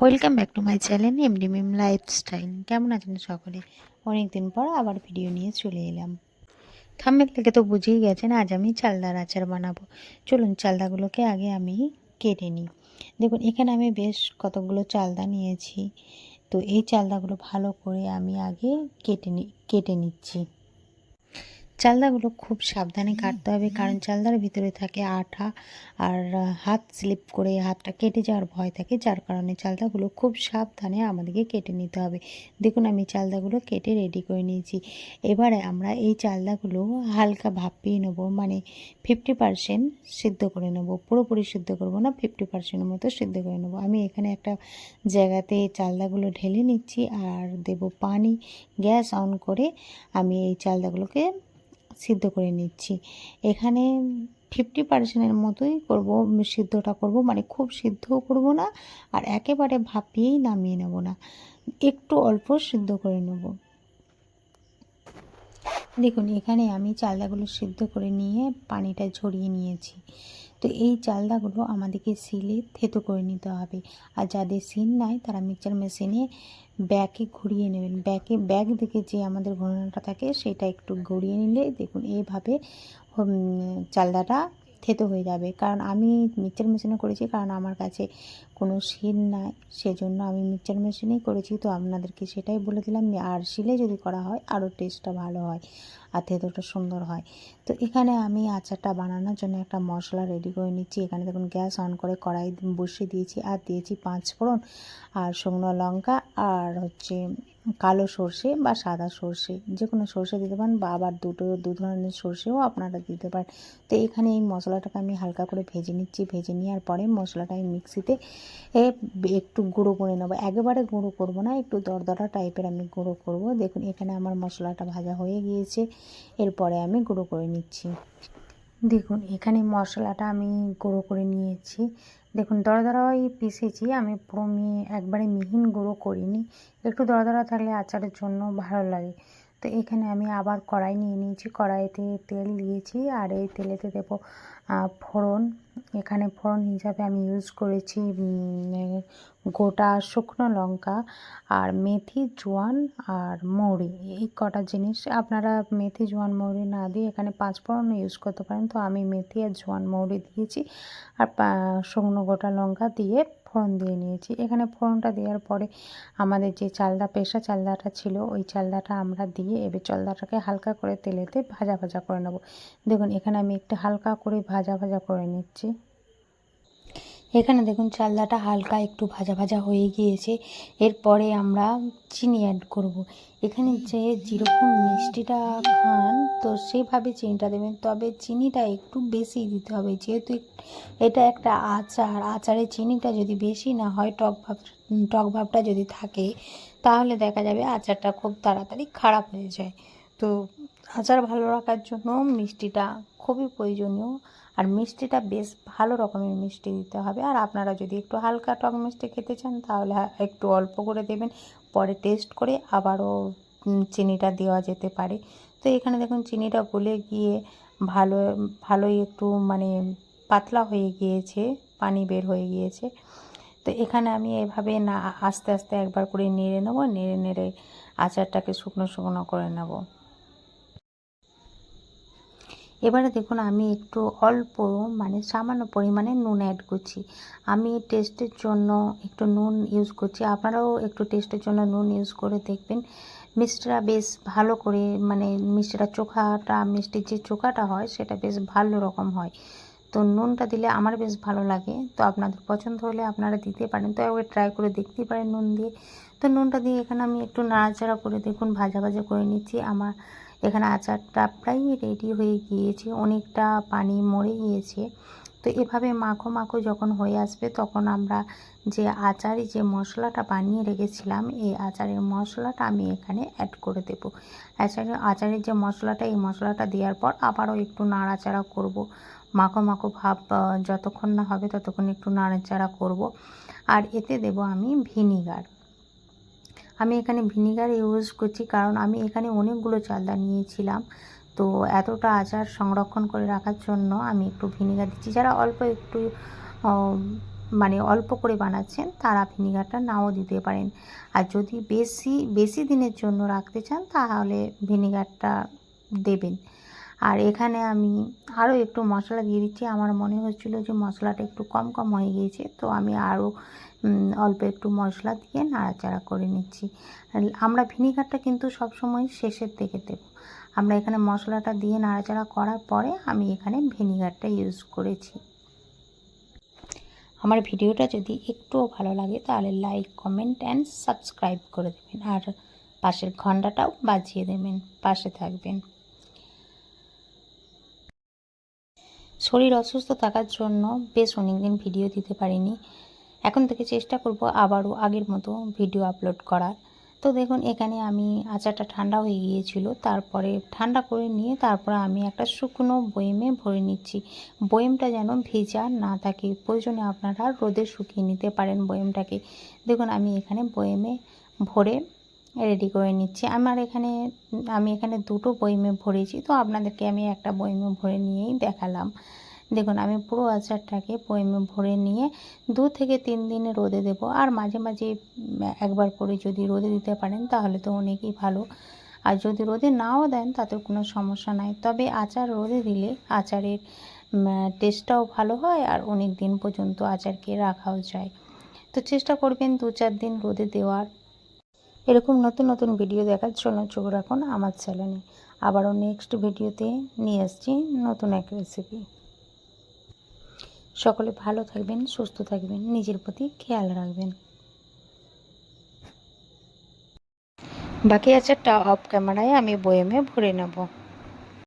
Welcome back to my channel MD Mim lifestyle কেমন আছেন সকলে? অনেক দিন পর আবার ভিডিও নিয়ে চলে এলাম। থাম্বেল থেকে তো বুঝেই গেছেন, আজ আমি চালদার আচার বানাবো। চলুন চালদাগুলোকে আগে আমি কেটে নিই। দেখুন, এখানে আমি বেশ কতগুলো চালদা নিয়েছি। তো এই চালদাগুলো ভালো করে আমি আগে কেটে নি, কেটে নিচ্ছি। চালদাগুলো খুব সাবধানে কাটতে হবে, কারণ চালদার ভিতরে থাকে আঠা আর হাত স্লিপ করে হাতটা কেটে যাওয়ার ভয় থাকে, যার কারণে চালদাগুলো খুব সাবধানে আমাদেরকে কেটে নিতে হবে। দেখুন, আমি চালদাগুলো কেটে রেডি করে নিয়েছি। এবারে আমরা এই চালদাগুলো হালকা ভাপিয়ে নেব মানে ফিফটি পারসেন্ট সিদ্ধ করে নেব। পুরোপুরি সিদ্ধ করব না ফিফটি পারসেন্টের মতো সিদ্ধ করে নেব। আমি এখানে একটা জায়গাতে চালদাগুলো ঢেলে নিচ্ছি আর দেব পানি, গ্যাস অন করে আমি এই চালদাগুলোকে সিদ্ধ করে নিচ্ছি। এখানে ফিফটি পার্সেন্টের মতোই করব, সিদ্ধটা করব মানে খুব সিদ্ধও করব না আর একেবারে ভাপিয়েই নামিয়ে নেব না। একটু অল্প সিদ্ধ করে নেব। দেখুন, এখানে আমি চালদাগুলো সিদ্ধ করে নিয়ে পানিটা ঝরিয়ে নিয়েছি। তো এই চালদাগুলো আমাদেরকে সিলে থেতো করে নিতে হবে। আর যাদের সিন নাই, তারা মিক্সচার মেশিনে ব্যাকে ঘুরিয়ে নেবেন। ব্যাকে ব্যাগ দিকে যে আমাদের ঘোরানোটা থাকে, সেটা একটু ঘুরিয়ে নিলে দেখুন, এইভাবে চালদাটা থেতো হয়ে যাবে। কারণ আমি মিক্সচার মেশিনে করেছি, কারণ আমার কাছে কোনো শিল নাই, সেজন্য আমি মিক্সচার মেশিনেই করেছি। তো আপনাদেরকে সেটাই বলে দিলাম আর শিলে যদি করা হয়, আরও টেস্টটা ভালো হয় আর থেতোটা সুন্দর হয়। তো এখানে আমি আচারটা বানানোর জন্য একটা মশলা রেডি করে নিচ্ছি। এখানে দেখুন, গ্যাস অন করে কড়াই বসিয়ে দিয়েছি। আর দিয়েছি পাঁচ ফোড়ন আর শুকনো লঙ্কা আর হচ্ছে কালো সর্ষে বা সাদা সর্ষে যে কোনো সর্ষে দিতে পারেন বা আবার দুটো, দু ধরনের সর্ষেও আপনারা দিতে পারেন। তো এখানে এই মশলাটাকে আমি হালকা করে ভেজে নিচ্ছি, ভেজে নেওয়ার পরে মশলাটা আমি মিক্সিতে একটু গুঁড়ো করে নেব। একেবারে গুঁড়ো করব না, একটু দরদরা টাইপের আমি গুঁড়ো করব। দেখুন, এখানে আমার মশলাটা ভাজা হয়ে গিয়েছে, এরপরে আমি গুঁড়ো করে নিচ্ছি। দেখুন, এখানে মশলাটা আমি গুঁড়ো করে নিয়েছি। দেখুন, দরদরাই পিসেছি আমি পুরো একবারে মিহিন গুঁড়ো করিনি। একটু দরদরা থাকলে আচারের জন্য ভালো লাগে। তো এখানে আমি আবার কড়াই নিয়ে নিয়েছি। কড়াইতে তেল দিয়েছি আর এই তেলেতে দেবো ফোড়ন। এখানে ফোড়ন হিসাবে আমি ইউজ করেছি গোটা শুকনো লঙ্কা আর মেথি, জোয়ান আর মৌরি। এই কটা জিনিস আপনারা মেথি, জোয়ান, মৌরি না দিয়ে এখানে পাঁচ ফোড়ন ইউজ করতে পারেন। তো আমি মেথি আর জোয়ান, মৌরি দিয়েছি। আর শুকনো গোটা লঙ্কা দিয়ে ফোড়ন দিয়ে নিয়েছি। এখানে ফোড়নটা দেওয়ার পরে আমাদের যে চালদা, পেশা চালদাটা ছিল, ওই চালদাটা আমরা দিয়ে এবার চালদাটাকে হালকা করে তেলেতে ভাজা ভাজা করে নেব। দেখুন, এখানে আমি একটু হালকা করে ভাজা ভাজা করে নিচ্ছি। এখানে দেখুন চালদাটা হালকা একটু ভাজা ভাজা হয়ে গিয়েছে। এরপরে আমরা চিনি অ্যাড করব। এখানে যে যেরকম মিষ্টিটা খান, তো সেভাবে চিনিটা দেবেন। তবে চিনিটা একটু বেশি দিতে হবে। যেহেতু এটা একটা আচার, আচারে চিনিটা যদি বেশি না হয়, টক ভাব, টক ভাবটা যদি থাকে, তাহলে দেখা যাবে আচারটা খুব তাড়াতাড়ি খারাপ হয়ে যায়। তো আচার ভালো রাখার জন্য মিষ্টিটা খুবই প্রয়োজনীয়। আর মিষ্টিটা বেশ ভালো রকমের মিষ্টি দিতে হবে। আর আপনারা যদি একটু হালকা টক মিষ্টি খেতে চান, তাহলে একটু অল্প করে দেবেন। পরে টেস্ট করে আবারও চিনিটা দেওয়া যেতে পারে। তো এখানে দেখুন, চিনিটা গলে গিয়ে ভালো, ভালোই একটু মানে পাতলা হয়ে গিয়েছে, পানি বের হয়ে গিয়েছে। তো এখানে আমি এভাবে না, আস্তে আস্তে একবার করে নেড়ে নেব। নেড়ে নেড়ে আচারটাকে শুকনো শুকনো করে নেব। এবারে দেখুন, আমি একটু অল্প মানে সামান্য পরিমাণে নুন অ্যাড করছি। আমি টেস্টের জন্য একটু নুন ইউজ করছি। আপনারাও একটু টেস্টের জন্য নুন ইউজ করে দেখবেন। মিষ্টিটা বেশ ভালো করে মানে মিষ্টিটা চোখাটা, মিষ্টির যে চোখাটা হয়, সেটা বেশ ভালো রকম হয়। তো নুনটা দিলে আমার বেশ ভালো লাগে। তো আপনাদের পছন্দ হলে আপনারা দিতে পারেন। তো একবার ট্রাই করে দেখতেই পারেন নুন দিয়ে। তো নুনটা দিয়ে এখানে আমি একটু নাড়াচাড়া করে দেখুন, ভাজা ভাজা করে নিচ্ছি। আমার এখানে আচারটা প্রায় রেডি হয়ে গিয়েছে, অনেকটা পানি মরে গিয়েছে। তো এভাবে মাখো মাখো যখন হয়ে আসবে তখন আমরা যে আচারে যে মশলাটা বানিয়ে রেখেছিলাম, এই আচারের মশলাটা আমি এখানে অ্যাড করে দেব। আচারের আচারের যে মশলাটা, এই মশলাটা দেওয়ার পর আবারও একটু নাড়াচাড়া করব। মাখো মাখো ভাব যতক্ষণ না হবে ততক্ষণ একটু নাড়াচাড়া করব। আর এতে দেব আমি ভিনিগার। আমি এখানে ভিনিগার ইউজ করছি কারণ আমি এখানে অনেকগুলো চালদা নিয়েছিলাম। তো এতটা আচার সংরক্ষণ করে রাখার জন্য আমি একটু ভিনিগার দিচ্ছি। যারা অল্প একটু মানে অল্প করে বানাচ্ছেন তারা ভিনিগারটা নাও দিতে পারেন। আর যদি বেশি বেশি দিনের জন্য রাখতে চান তাহলে ভিনিগারটা দেবেন। আর এখানে আমি আরও একটু মশলা দিয়ে দিচ্ছি। আমার মনে হচ্ছিল যে মশলাটা একটু কম কম হয়ে গিয়েছে, তো আমি আরও অল্প একটু মশলা দিয়ে নাড়াচাড়া করে নিচ্ছি। আমরা ভিনিগারটা কিন্তু সবসময় শেষের দিকে দেব। আমরা এখানে মশলাটা দিয়ে নাড়াচাড়া করার পরে আমি এখানে ভিনিগারটা ইউজ করেছি। আমার ভিডিওটা যদি একটুও ভালো লাগে তাহলে লাইক, কমেন্ট অ্যান্ড সাবস্ক্রাইব করে দেবেন। আর পাশের ঘন্টাটাও বাজিয়ে দেবেন, পাশে থাকবেন। শরীর অসুস্থ থাকার জন্য বেশ অনেকদিন ভিডিও দিতে পারিনি। এখন থেকে চেষ্টা করব আবারও আগের মতো ভিডিও আপলোড করার। তো দেখুন, এখানে আমি আচারটা ঠান্ডা হয়ে গিয়েছিল, তারপরে ঠান্ডা করে নিয়ে তারপরে আমি একটা শুকনো বয়েমে ভরে নিচ্ছি। বয়েমটা যেন ভেজা না থাকে, প্রয়োজনে আপনারা রোদে শুকিয়ে নিতে পারেন বয়েমটাকে। দেখুন, আমি এখানে বয়েমে ভরে রেডি করে নিচ্ছি। আমার এখানে, আমি এখানে দুটো বইমে ভরেছি, তো আপনাদেরকে আমি একটা বইমে ভরে নিয়েই দেখালাম। দেখুন, আমি পুরো আচারটাকে বইমে ভরে নিয়ে দু থেকে তিন দিনে রোদে দেব। আর মাঝে মাঝে একবার করে যদি রোদে দিতে পারেন, তাহলে তো অনেকই ভালো। আর যদি রোদে নাও দেন তাতে কোনো সমস্যা নাই। তবে আচার রোদে দিলে আচারের টেস্টটাও ভালো হয় আর অনেক দিন পর্যন্ত আচারকে রাখাও যায়। তো চেষ্টা করবেন দু চার দিন রোদে দেওয়ার। এরকম নতুন নতুন ভিডিও দেখার জন্য চোখ রাখুন আমার চ্যানেলে। আবারও নেক্সট ভিডিওতে নিয়ে আসছি নতুন এক রেসিপি সকলে ভালো থাকবেন, সুস্থ থাকবেন, নিজের প্রতি খেয়াল রাখবেন। বাকি আচারটা অফ ক্যামেরায় আমি বয়েমে ভরে নেব।